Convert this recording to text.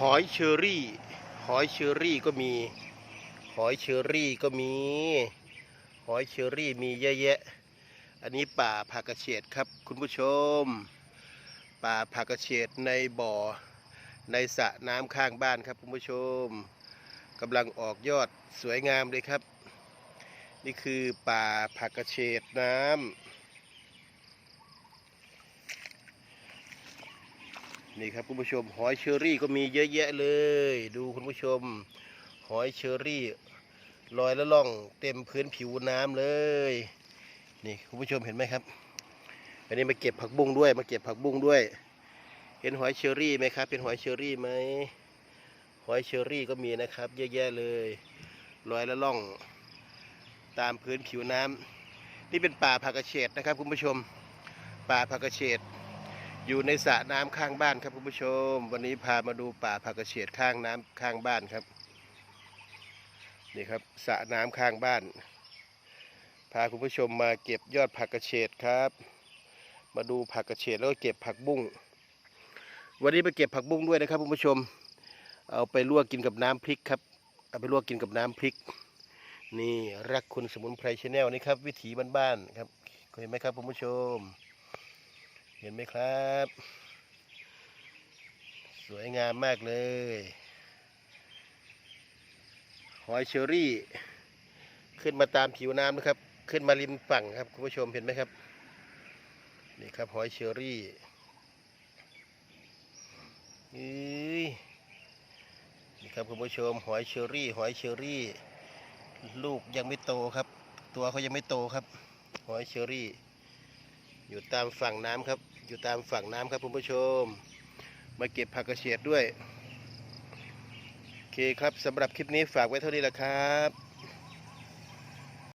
หอยเชอรี่ หอยเชอรี่ก็มี หอยเชอรี่ก็มี หอยเชอรี่มีเยอะแยะ อันนี้ป่าผักกระเฉดครับ คุณผู้ชม ป่าผักกระเฉดในบ่อ ในสระน้ำข้างบ้านครับคุณผู้ชมกำลังออกยอดสวยงามเลยครับ นี่คือป่าผักกระเฉดน้ำ นี่ครับคุณผู้ชม หอยเชอรี่ก็มีเยอะแยะเลย ดูคุณผู้ชม หอยเชอรี่ลอยละล่องเต็มพื้นผิวน้ำเลย นี่คุณผู้ชมเห็นไหมครับอันนี้มาเก็บผักบุ้งด้วย มาเก็บผักบุ้งด้วย เห็นหอยเชอรี่ไหมครับ เป็นหอยเชอรี่ไหมหอยเชอรี่ก็มีนะครับ เยอะแยะเลยลอยละล่อง ตามพื้นผิวน้ำนี่เป็นป่าผักกระเฉดนะครับคุณผู้ชม ป่าผักกระเฉด อยู่ในสระน้ำข้างบ้านครับคุณผู้ชม วันนี้พามาดูป่าผักกระเฉดข้างน้ำข้างบ้านครับ นี่ครับสระน้ำข้างบ้าน พาคุณผู้ชมมาเก็บยอดผักกระเฉดครับ มาดูผักกระเฉดแล้วก็เก็บผักบุ้งวันนี้ไปเก็บผักบุ้งด้วยนะครับคุณผู้ชม เอาไปลวกกินกับน้ำพริกครับ เอาไปลวกกินกับน้ำพริก นี่รักคุณสมุนไพรชาแนลนี่ครับ วิถีบ้านๆครับเห็นไหมครับคุณผู้ชม เห็นไหมครับ สวยงามมากเลยหอยเชอรี่ ขึ้นมาตามผิวน้ำนะครับ ขึ้นมาริมฝั่งครับคุณผู้ชมเห็นไหมครับ นี่ครับหอยเชอรี่นี่ครับคุณผู้ชมหอยเชอรี่ หอยเชอรี่ ลูกยังไม่โตครับ ตัวเขายังไม่โตครับ หอยเชอรี่ อยู่ตามฝั่งน้ำครับ อยู่ตามฝั่งน้ำครับคุณผู้ชม มาเก็บผักกระเฉดด้วย โอเคครับสำหรับคลิปนี้ฝากไว้เท่านี้แหละครับ